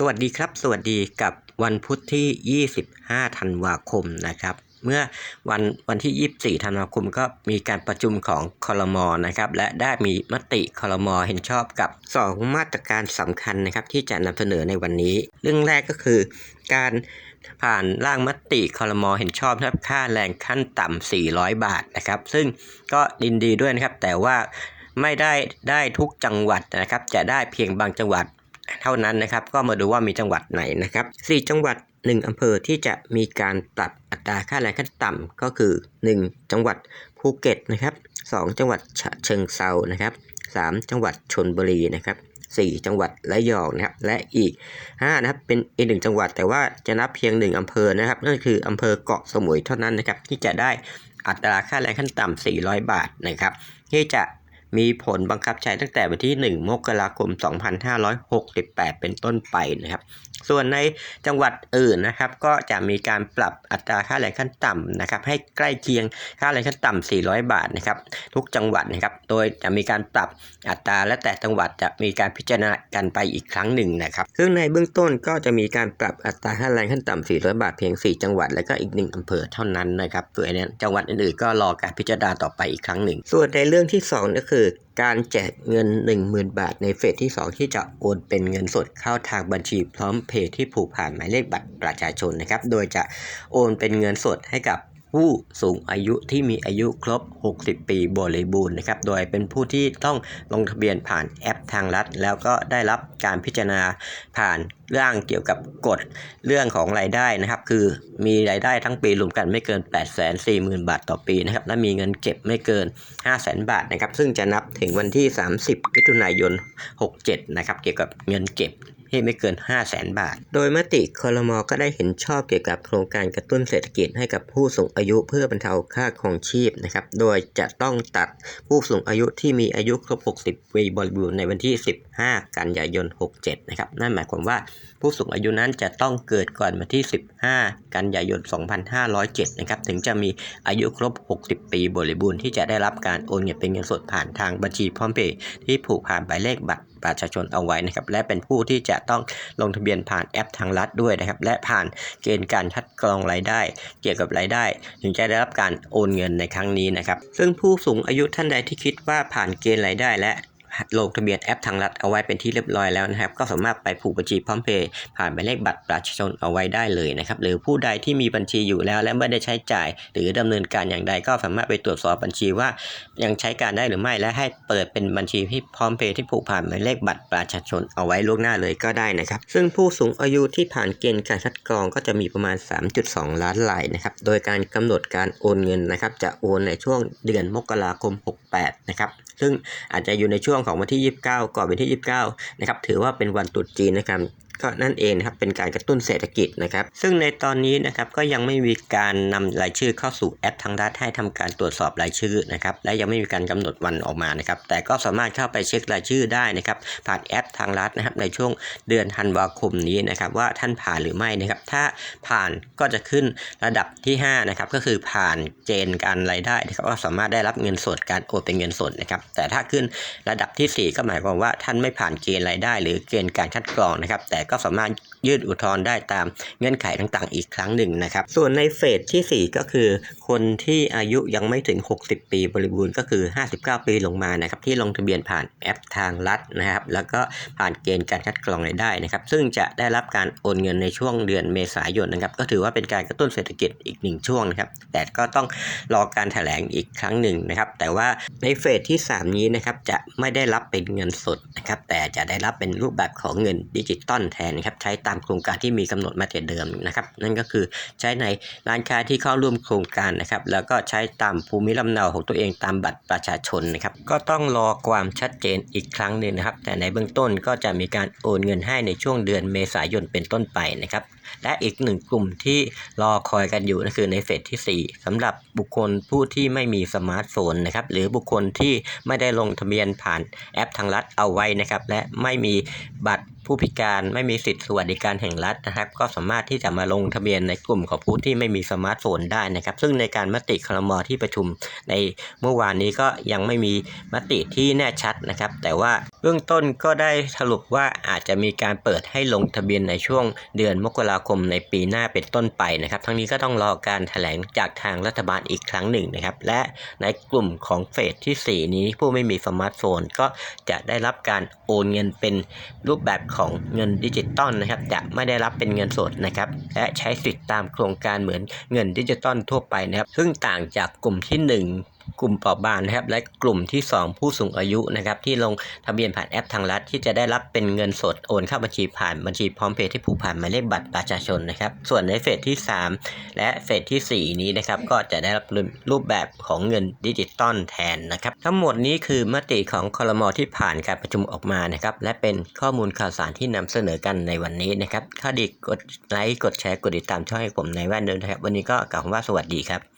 สวัสดีครับ สวัสดีกับวันพุธที่ 25 ธันวาคมนะครับ เมื่อวันวันที่ 24 ธันวาคมก็มีการประชุมของคอรมอนะครับ และได้มีมติคอรมอเห็นชอบกับ 2 มาตรการสำคัญนะครับ ที่จะนำเสนอในวันนี้ เรื่องแรกก็คือ การผ่านร่างมติคอรมอเห็นชอบนะครับค่าแรงขั้นต่ำ 400 บาทนะครับ ซึ่งก็ดินดีด้วยนะครับ แต่ว่าไม่ได้ได้ทุกจังหวัดนะครับ จะได้เพียงบางจังหวัด เท่านั้นนะครับ ก็มาดูว่ามีจังหวัดไหนนะครับ4จังหวัด 1อำเภอที่จะมีการปรับอัตราค่าแรงขั้นต่ำก็คือ 1 จังหวัดภูเก็ตนะครับ 2 จังหวัดฉะเชิงเซานะครับ 3 จังหวัดชนบุรีนะครับ4 จังหวัดระยองนะครับและอีก5นะครับเป็นอีกหนึ่งจังหวัดแต่ว่าจะนับเพียง 1อำเภอนะครับนั่นคืออำเภอเกาะสมุยเท่านั้นนะครับที่จะได้อัตราค่าแรงขั้นต่ำ400 บาทนะครับที่จะ มีผลบังคับใช้ตั้งแต่วันที่ 1 มกราคม 2568 เป็นต้นไปนะครับ ส่วนในจังหวัดอื่นนะครับก็จะมีการปรับอัตราค่าแรงขั้นต่ำนะครับให้ใกล้เคียงค่าแรงขั้นต่ำ400 บาทนะครับทุกจังหวัดนะครับโดยจะมีการปรับอัตราและแต่จังหวัดจะมีการพิจารณากันไปอีกครั้งหนึ่งนะครับซึ่งในเบื้องต้นก็จะมีการปรับอัตราค่าแรงขั้นต่ำ400 บาทเพียง 4 จังหวัด และก็อีก 1อำเภอเท่านั้นนะครับส่วนในจังหวัดอื่นๆก็รอการพิจารณาต่อไปอีกครั้งหนึ่ง ส่วนในเรื่องที่ 2 ก็คือ การแจกเงิน 10,000 บาทในเฟสที่ 2 ที่จะโอนเป็นเงินสดเข้าทางบัญชีพร้อมเพย์ที่ผูกผ่านหมายเลขบัตรประชาชนนะครับ โดยจะโอนเป็นเงินสดให้กับ ผู้สูงอายุที่มีอายุครบ 60 ปีบริบูรณ์นะครับ โดยเป็นผู้ที่ต้องลงทะเบียนผ่านแอปทางรัฐ แล้วก็ได้รับการพิจารณาผ่านร่างเกี่ยวกับกฎเรื่องของรายได้นะครับ คือมีรายได้ทั้งปีรวมกันไม่เกิน 8 4 0 0 0 0 บาทต่อปีนะครับ และมีเงินเก็บไม่เกิน 5 0 0 0 0 0 บาทนะครับ ซึ่งจะนับถึงวันที่ 30มิถุนายน 67 นะครับ เกี่ยวกับเงินเก็บ ที่ไม่เกิน 5 0 0แสนบาท โดยมติคอรมอก็ได้เห็นชอบเกี่ยวกับโครงการกระตุ้นเศรษฐกิจให้กับผู้สูงอายุเพื่อบรรเทาค่าครองชีพนะครับ โดยจะต้องตัดผู้สูงอายุที่มีอายุครบ 60 ปีบริบูรณ์ในวันที่ 15 กันยายน 67 นะครับ นั่นหมายความว่าผู้สูงอายุนั้นจะต้องเกิดก่อนวันที่ 15 กันยายน 2507 นะครับ ถึงจะมีอายุครบ 60 ปีบริบูรณ์ที่จะได้รับการโอนเงินเป็นเงินสดผ่านทางบัญชีพร้อมเพย์ที่ผูกผ่านหมายเลขบัตรประชาชนเอาไว้นะครับและเป็นผู้ที่จะต้องลงทะเบียนผ่านแอปทางรัฐด้วยนะครับและผ่านเกณฑ์การคัดกรองรายได้ เกี่ยวกับรายได้ ถึงจะได้รับการโอนเงินในครั้งนี้นะครับซึ่งผู้สูงอายุท่านใดที่คิดว่าผ่านเกณฑ์รายได้และ ลงทะเบียนแอปทางรัฐเอาไว้เป็นที่เรียบร้อยแล้วนะครับ ก็สามารถไปผูกบัญชีพร้อมเพย์ผ่านหมายเลขบัตรประชาชนเอาไว้ได้เลยนะครับหรือผู้ใดที่มีบัญชีอยู่แล้ว และไม่ได้ใช้จ่าย หรือดำเนินการอย่างใดก็สามารถไปตรวจสอบบัญชีว่ายังใช้การได้หรือไม่และให้เปิดเป็นบัญชีที่พร้อมเพย์ที่ผูกผ่านหมายเลขบัตรประชาชนเอาไว้ล่วงหน้าเลยก็ได้นะครับ ซึ่งผู้สูงอายุที่ผ่านเกณฑ์การคัดกรองก็จะมีประมาณ 3.2 ล้านรายนะครับโดยการกำหนดการโอนเงินนะครับจะโอนในช่วงเดือนมกราคม 68 นะครับซึ่งอาจจะอยู่ในช่วงของวันที่ 29 ก่อนวันที่ 29 นะครับ ถือว่าเป็นวันตรุษจีนนะครับ ก็นั่นเองนะครับเป็นการกระตุ้นเศรษฐกิจนะครับ ซึ่งในตอนนี้นะครับก็ยังไม่มีการนำรายชื่อเข้าสู่แอปทางรัฐให้ทำการตรวจสอบรายชื่อนะครับและยังไม่มีการกำหนดวันออกมานะครับแต่ก็สามารถเข้าไปเช็ครายชื่อได้นะครับผ่านแอปทางรัฐนะครับในช่วงเดือนธันวาคมนี้นะครับว่าท่านผ่านหรือไม่นะครับถ้าผ่านก็จะขึ้นระดับที่5นะครับก็คือผ่านเกณฑ์การรายได้นะครับก็สามารถได้รับเงินสดการโอนเป็นเงินสดนะครับแต่ถ้าขึ้นระดับทีสี่ 4 ก็หมายความว่าท่านไม่ผ่านเกณฑ์รายได้ หรือเกณฑ์การคัดกรองนะครับแต่ก็สามารถยื่นอุทธรณ์ได้ตามเงื่อนไขต่างๆ อีกครั้งหนึ่งนะครับ ส่วนในเฟสที่ 4 ก็คือ คนที่อายุยังไม่ถึง 60 ปีบริบูรณ์ก็คือ 59 ปีลงมานะครับที่ลงทะเบียนผ่านแอปทางรัฐนะครับ แล้วก็ผ่านเกณฑ์การคัดกรองรายได้นะครับ ซึ่งจะได้รับการโอนเงินในช่วงเดือนเมษายนนะครับ ก็ถือว่าเป็นการกระตุ้นเศรษฐกิจอีกหนึ่งช่วงนะครับ แต่ก็ต้องรอการแถลงอีกครั้งหนึ่งนะครับ แต่ว่าในเฟสที่ 3 นี้นะครับจะไม่ได้รับเป็นเงินสดนะครับ แต่จะได้รับเป็นรูปแบบของเงินดิจิตอลแทนนะครับใช้ตามโครงการที่มีกำหนดมาแต่เดิมนะครับ นั่นก็คือใช้ในร้านค้าที่เข้าร่วมโครงการนะครับ แล้วก็ใช้ตามภูมิลำเนาของตัวเองตามบัตรประชาชนนะครับ ก็ต้องรอความชัดเจนอีกครั้งหนึ่งนะครับ แต่ในเบื้องต้นก็จะมีการโอนเงินให้ในช่วงเดือนเมษายนเป็นต้นไปนะครับ และอีกหนึ่งกลุ่มที่รอคอยกันอยู่นั่นคือในเฟสที่ 4สำหรับบุคคลผู้ที่ไม่มีสมาร์ทโฟนนะครับหรือบุคคลที่ไม่ได้ลงทะเบียนผ่านแอปทางรัฐเอาไว้นะครับและไม่มีบัตรผู้พิการไม่มีสิทธิสวัสดิการแห่งรัฐนะครับ ก็สามารถที่จะมาลงทะเบียนในกลุ่มของผู้ที่ไม่มีสมาร์ทโฟนได้นะครับ ซึ่งในการมติครมอที่ประชุมในเมื่อวานนี้ก็ยังไม่มีมติที่แน่ชัดนะครับ แต่ว่าเบื้องต้นก็ได้สรุปว่าอาจจะมีการเปิดให้ลงทะเบียนในช่วงเดือนมกราคมในปีหน้าเป็นต้นไปนะครับ ทั้งนี้ก็ต้องรอการแถลงจากทางรัฐบาลอีกครั้งหนึ่งนะครับ และในกลุ่มของเฟสที่ 4 นี้ผู้ไม่มีสมาร์ทโฟน ก็จะได้รับการโอนเงินเป็นรูปแบบของเงินดิจิตอลนะครับ จะไม่ได้รับเป็นเงินสดนะครับ และใช้สิทธิ์ตามโครงการเหมือนเงินดิจิตอลทั่วไปนะครับ ซึ่งต่างจากกลุ่มที่ 1 กลุ่มเปราะบางนะครับ และกลุ่มที่ 2 ผู้สูงอายุนะครับ ที่ลงทะเบียนผ่านแอปทางรัฐ ที่จะได้รับเป็นเงินสดโอนเข้าบัญชีผ่านบัญชีพร้อมเพย์ที่ผูกผ่านหมายเลขบัตรประชาชนนะครับ ส่วนในเฟสที่ 3 และเฟสที่ 4 นี้นะครับ ก็จะได้รับรูปแบบของเงินดิจิตอลแทนนะครับ ทั้งหมดนี้คือมติของคอรมอที่ผ่านการประชุมออกมานะครับ และเป็นข้อมูลข่าวสารที่นำเสนอกันในวันนี้นะครับ ถ้าดีกดไลค์กดแชร์กดติดตามช่องให้ผมในแว่นด้วยนะครับ วันนี้ก็กล่าวว่าสวัสดีครับ